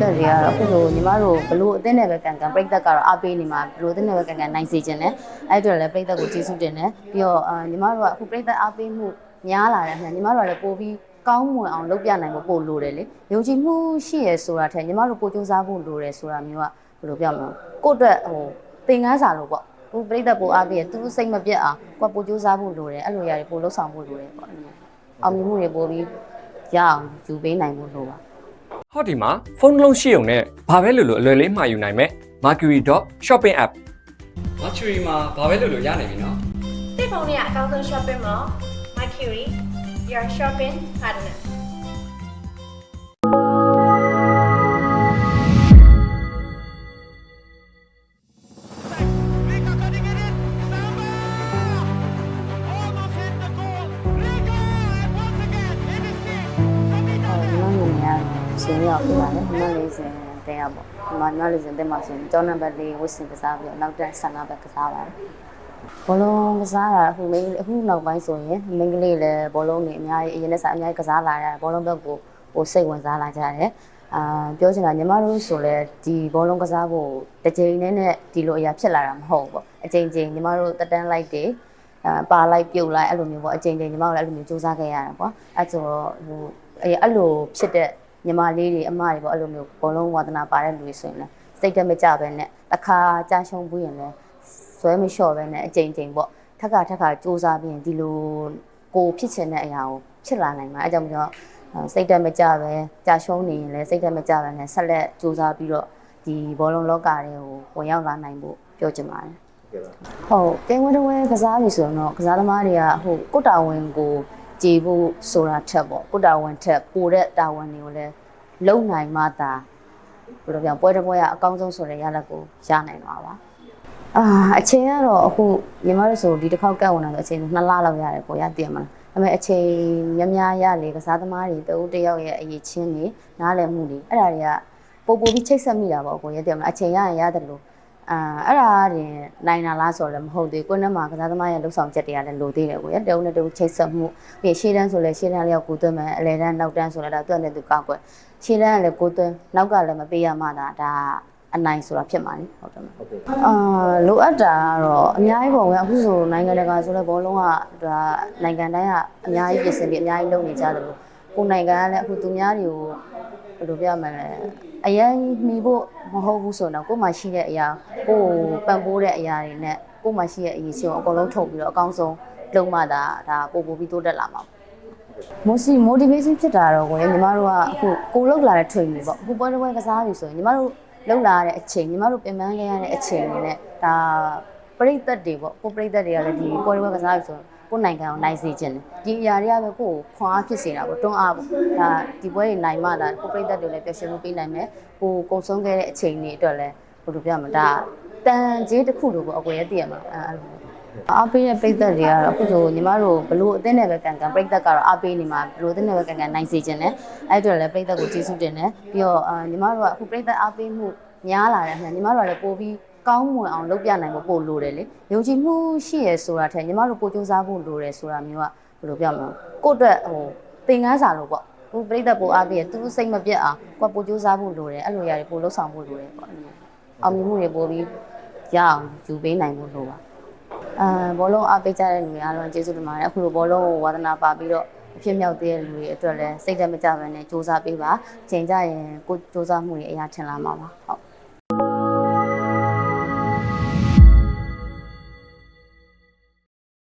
သက်တွေကတော့အခုဆိုညီမတို့ဘလို့အသင်းနဲ့ပဲကန်ကန်ပြိသက်ကတော့အားပေးနေမှာဘလို့အသင်းနဲ့ပဲကန်ကန်နိုင်စေခြင်းနဲ့အဲ့အတွက်လည်းပြိသက်ကိုကျေးဇူးတင်တယ်ပြီးတော့အာညီမတို့ကအခုပြိသက်အားပေးမှုများလာတယ်ခင်ဗျညီမတို့ကလည်းပို့ပြီးကောင်းမွန်အောင်လုပ်ပြနိုင်ဖို့ပို့လိုတယ်လေယုံကြည်မှုရှိရဆိုတာထက်ညီမတို့ပို့စူးစမ်းဖို့လိုတယ်ဆိုတာမျိုးကဘယ်လိုပြောမလဲကိုယ့်အတွက်ဟိုသင်ခန်းစာလို့ပေါ့ဟိုပြိသက်ပို့အားပေးရသူစိတ်မပြတ်အောင်ကိုယ်ပို့စူးစမ်းဖို့လိုတယ်အဲ့လိုຢာတွေပို့လှုပ်ဆောင်ဖို့လိုတယ်ပေါ့အောင်မြင်မှုတွေပို့ပြီးရအောင်ယူပေးနိုင်ဖို့လိုပါ ဟောဒီမှာဖုန်းတစ်လုံးရှိုံနဲ့ဘာပဲလို့လို့အလွယ်လေးမှာယူနိုင်မယ် Mercury.shopping app Mercury မှာဘာပဲလို့လို့ရနိုင်ပြီနော်တိတ်ဖုန်းလေးကအကောင်းဆုံး shopping mall Mercury your shopping partner ရရှင်ရောက်ပြပါတယ်ညီမလေးစင်တဲရပေါ့ညီမညီမလေးစင်တဲမှာဆိုရင်ကျောင်းနံပါတ်၄ဝစ်စင်ကစားပြီးတော့နောက်တန်းဆန္ဒဘက်ကစားပါတယ်ဘောလုံးကစားတာအခုမိန်းအခုနောက်ပိုင်းဆိုရင်မိန်းကလေးလည်းဘောလုံးတွေအများကြီးအရင်နဲ့စားအများကြီးကစားလာရတယ်ဘောလုံးဘက်ကိုပိုစိတ်ဝင်စားလာကြတယ်အာပြောချင်တာညီမတို့ဆိုလဲဒီဘောလုံးကစားဖို့တစ်ချိန်နဲ့နဲ့ဒီလိုအရာဖြစ်လာတာမဟုတ်ဘူးပေါ့အချိန်ချင်းညီမတို့တက်တန်းလိုက်တယ်အာပါလိုက်ပြုတ်လိုက်အဲ့လိုမျိုးပေါ့အချိန်ချင်းညီမတို့လည်းအဲ့လိုမျိုးစူးစမ်းခဲ့ရတာပေါ့အဲ့ဆိုတော့ဟိုအဲ့အဲ့လိုဖြစ်တဲ့ ညီမလေးတွေအမတွေပေါ့အဲ့လိုမျိုးဘောလုံးဝါသနာပါတဲ့လူတွေဆိုရင်လည်းစိတ်တက်မကြပဲနဲ့တစ်ခါကြာရှုံးပြီးရင်လည်းဆွဲမလျှော့ပဲနဲ့အချိန်ချင်းပေါ့ထက်ခါထက်ခါစူးစမ်းပြီးရင်ဒီလိုကိုဖြစ်ချင်တဲ့အရာကိုဖြစ်လာနိုင်မှာအဲ့ကြောင့်မို့လို့စိတ်တက်မကြပဲကြာရှုံးနေရင်လည်းစိတ်တက်မကြပဲနဲ့ဆက်လက်စူးစမ်းပြီးတော့ဒီဘောလုံးလောကတွေကိုဝင်ရောက်လာနိုင်ဖို့ပြောချင်ပါတယ်ဟုတ်ကဲဝဲတဝဲကစားပြီဆိုရင်တော့ကစားသမားတွေကဟိုကိုတာဝန်ကို ကြည်ဖို့ဆိုတာထက်ပေါ့ကိုတာဝန်ထက်ပိုတဲ့တာဝန်တွေကိုလည်းလုံနိုင်မှသာဘယ်လိုပြောပွဲတစ်ပွဲကအကောင်းဆုံးဆိုတဲ့ရလဒ်ကိုရနိုင်မှာပါအာအချိန်ကတော့အခုညီမတို့ဆိုဒီတစ်ခေါက်ကတ်ဝင်လာတော့အချိန်2လလောက်ရတယ်ကိုရတည်မလားဒါပေမဲ့အချိန်များများရလေကစားသမားတွေတဦးတစ်ယောက်ရဲ့အရေးချင်းတွေနားလည်မှုတွေအဲ့ဒါတွေကပို့ပို့ပြီးချိတ်ဆက်မိတာပေါ့ကိုရတည်မလားအချိန်ရရင်ရတယ်လို့ အာအဲ့ဒါတင်နိုင်တာလားဆိုတော့လည်းမဟုတ်သေးဘူးကိုယ်နဲ့မှာကစားသမားရဲ့လှုပ်ဆောင်ချက်တွေကလည်းလိုသေးတယ်ကိုရတုံးနဲ့တုံးချိတ်ဆက်မှုပြီးရှေ့တန်းဆိုလည်းရှေ့တန်းလျောက်ကိုသွင်းမယ်အလဲတန်းနောက်တန်းဆိုလည်းဒါသူ့နဲ့သူကောက်ွယ်ရှေ့တန်းကလည်းကိုသွင်းနောက်ကလည်းမပေးရမှသာဒါအနိုင်ဆိုတာဖြစ်မှာလေဟုတ်တယ်မဟုတ်အာလိုအပ်တာကတော့အများကြီးပေါ့ကွာအခုဆိုနိုင်ငံတကာဆိုလည်းဘောလုံးကဒါနိုင်ငံတိုင်းကအများကြီးပြင်ဆင်ပြီးအများကြီးလုပ်နေကြတယ်လို့ကိုယ်နိုင်ငံကလည်းအခုသူများတွေကို ဘယ်လိုပြောမလဲအရင်မှီဖို့မဟုတ်ဘူးဆိုတော့ကိုယ်မှရှိတဲ့အရာကိုယ်ပံ့ပိုးတဲ့အရာတွေနဲ့ကိုယ်မှရှိတဲ့အရေးစီကိုအကုန်လုံးထုတ်ပြီးတော့အကောင်းဆုံးလုပ်မှသာဒါပို့ပို့ပြီးတိုးတက်လာမှာပေါ့ mosi motivation ဖြစ်တာတော့ကိုယ်ညီမတို့ကအခုကိုလောက်လာတဲ့ training ပေါ့အခုပွဲတစ်ပွဲကစားပြီဆိုရင်ညီမတို့လောက်လာတဲ့အချိန်ညီမတို့ပြင်ပန်းခဲ့ရတဲ့အချိန်တွေနဲ့ဒါပရိသတ်တွေပေါ့ကိုပရိသတ်တွေကလည်းဒီပွဲတစ်ပွဲကစားပြီဆိုရင် ကိုယ်နိုင်ငံကိုနိုင်စေခြင်းတယ်ဒီအရာတွေကပဲကိုယ်ကိုခွန်အားဖြစ်စေတာပေါ့တွန်းအားပေါ့ဒါဒီပွဲတွေနိုင်မှသာကိုပရိသတ်တွေလည်းပျော်ရွှင်မှုပေးနိုင်မယ်ကိုကုံဆုံးခဲ့တဲ့အချိန်တွေအတွက်လည်းဘယ်လိုပြောမလဲဒါတန်ကြီးတစ်ခုလိုပေါ့အကွယ်ရတည်ရမှာအဲအဲ့လိုအားပေးတဲ့ပိတ်သက်တွေကတော့အခုဆိုညီမတို့ဘလို့အသင်းနဲ့ပဲကန်ကန်ပိတ်သက်ကတော့အားပေးနေမှာဘလို့အသင်းနဲ့ပဲကန်ကန်နိုင်စေခြင်းနဲ့အဲ့အတွက်လည်းပိတ်သက်ကိုကျေးဇူးတင်တယ်ပြီးတော့အာညီမတို့ကအခုပိတ်သက်အားပေးမှုများလာတယ်ခင်ဗျညီမတို့ကလည်းပို့ပြီး ကောင်းမွန်အောင်လုပ်ပြနိုင်ဖို့ပို့လိုတယ်လေယုံကြည်မှုရှိရဆိုတာထက်ညီမတို့ပို့စူးစမ်းဖို့လိုတယ်ဆိုတာမျိုးကဘယ်လိုပြောမလဲကိုယ့်အတွက်ဟိုသင်ခန်းစာလို့ပေါ့ဟိုပိတ်သက်ပို့အားပေးရသူစိတ်မပြတ်အောင်ကိုယ်ပို့စူးစမ်းဖို့လိုတယ်အဲ့လိုຢာတွေပို့လှုပ်ဆောင်ဖို့လိုတယ်ပေါ့အောင်မြင်မှုတွေပို့ပြီးရအောင်ယူပေးနိုင်ဖို့လိုပါအာဘောလုံးအားပေးကြတဲ့လူတွေအားလုံးကျေးဇူးတင်ပါတယ်အခုလိုဘောလုံးကိုဝါသနာပါပြီးတော့အဖြစ်မြောက်သေးတဲ့လူတွေအတွက်လည်းစိတ်သက်မကြဘဲနဲ့စူးစမ်းပေးပါချိန်ကြရင်ကိုစူးစမ်းမှုတွေအရာထင်လာမှာပါဟုတ်